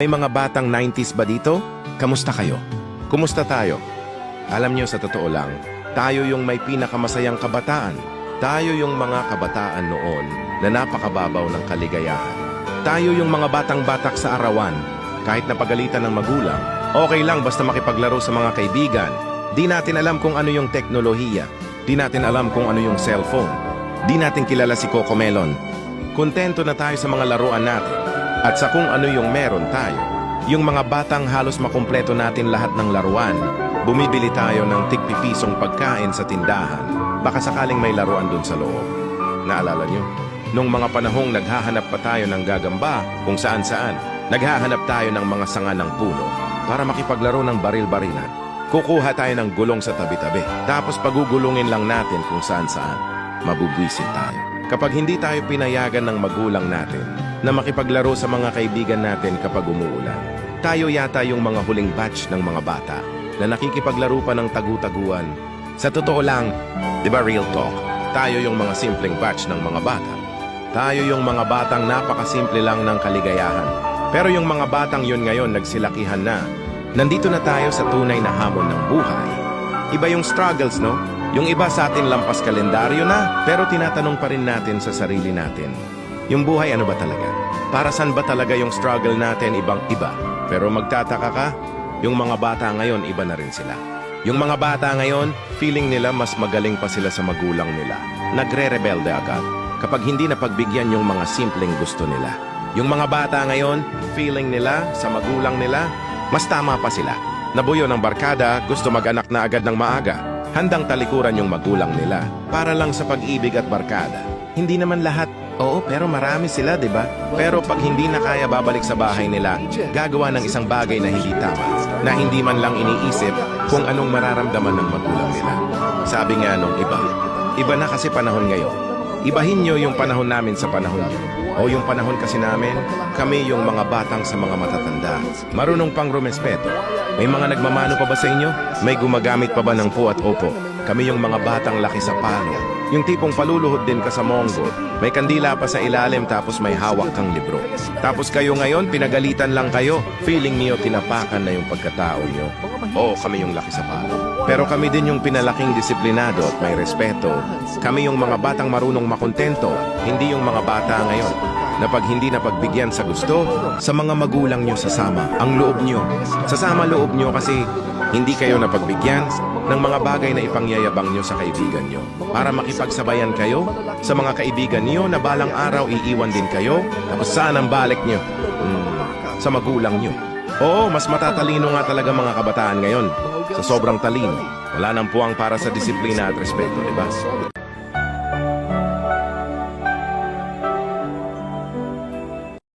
May mga batang 90s ba dito? Kamusta kayo? Kumusta tayo? Alam niyo sa totoo lang, tayo yung may pinakamasayang kabataan. Tayo yung mga kabataan noon na napakababaw ng kaligayahan. Tayo yung mga batang batak sa arawan. Kahit napagalitan ng magulang, okay lang basta makipaglaro sa mga kaibigan. Di natin alam kung ano yung teknolohiya. Di natin alam kung ano yung cellphone. Di natin kilala si Coco Melon. Kontento na tayo sa mga laruan natin at sa kung ano yung meron tayo. Yung mga batang halos makumpleto natin lahat ng laruan, bumibili tayo ng tigpipisong pagkain sa tindahan. Baka sakaling may laruan dun sa loob. Naalala nyo? Nung mga panahong naghahanap pa tayo ng gagamba kung saan saan, naghahanap tayo ng mga sanga ng puno para makipaglaro ng baril-barilan. Kukuha tayo ng gulong sa tabi-tabi, tapos pagugulungin lang natin kung saan saan. Mabubwisit tayo. Kapag hindi tayo pinayagan ng magulang natin na makipaglaro sa mga kaibigan natin kapag umuulan, tayo yata yung mga huling batch ng mga bata na nakikipaglaro pa ng tagu-taguan. Sa totoo lang, di ba real talk, tayo yung mga simpleng batch ng mga bata. Tayo yung mga batang napakasimple lang ng kaligayahan. Pero yung mga batang yun ngayon nagsilakihan na. Nandito na tayo sa tunay na hamon ng buhay. Iba yung struggles, no? Yung iba sa atin lampas kalendaryo na, pero tinatanong pa rin natin sa sarili natin. Yung buhay ano ba talaga? Para saan ba talaga yung struggle natin ibang iba? Pero magtataka ka, yung mga bata ngayon iba na rin sila. Yung mga bata ngayon, feeling nila mas magaling pa sila sa magulang nila. Nagre-rebelde agad kapag hindi napagbigyan yung mga simpleng gusto nila. Yung mga bata ngayon, feeling nila sa magulang nila, mas tama pa sila. Nabuyo ng barkada, gusto mag-anak na agad ng maaga. Handang talikuran yung magulang nila para lang sa pag-ibig at barkada. Hindi naman lahat. Oo, pero marami sila, di ba? Pero pag hindi na kaya babalik sa bahay nila, gagawa ng isang bagay na hindi tama, na hindi man lang iniisip kung anong mararamdaman ng magulang nila. Sabi nga nung iba, iba na kasi panahon ngayon. Ibahin nyo yung panahon namin sa panahon nyo. O yung panahon kasi namin, kami yung mga batang sa mga matatanda. Marunong pang rumespeto. May mga nagmamano pa ba sa inyo? May gumagamit pa ba ng po at opo? Kami yung mga batang laki sa palo. Yung tipong paluluhod din ka sa monggo. May kandila pa sa ilalim tapos may hawak kang libro. Tapos kayo ngayon, pinagalitan lang kayo. Feeling niyo tinapakan na yung pagkatao niyo. Oo, kami yung laki sa palo. Pero kami din yung pinalaking disiplinado at may respeto. Kami yung mga batang marunong makontento, hindi yung mga bata ngayon na pag hindi napagbigyan sa gusto, sa mga magulang nyo sasama ang loob nyo. Sasama loob nyo kasi hindi kayo napagbigyan ng mga bagay na ipangyayabang nyo sa kaibigan nyo para makipagsabayan kayo sa mga kaibigan nyo na balang araw iiwan din kayo tapos saan ang balik nyo? Hmm, sa magulang nyo. Oo, mas matatalino nga talaga mga kabataan ngayon. Sa sobrang talino. Wala nang puwang para sa disiplina at respeto, di ba?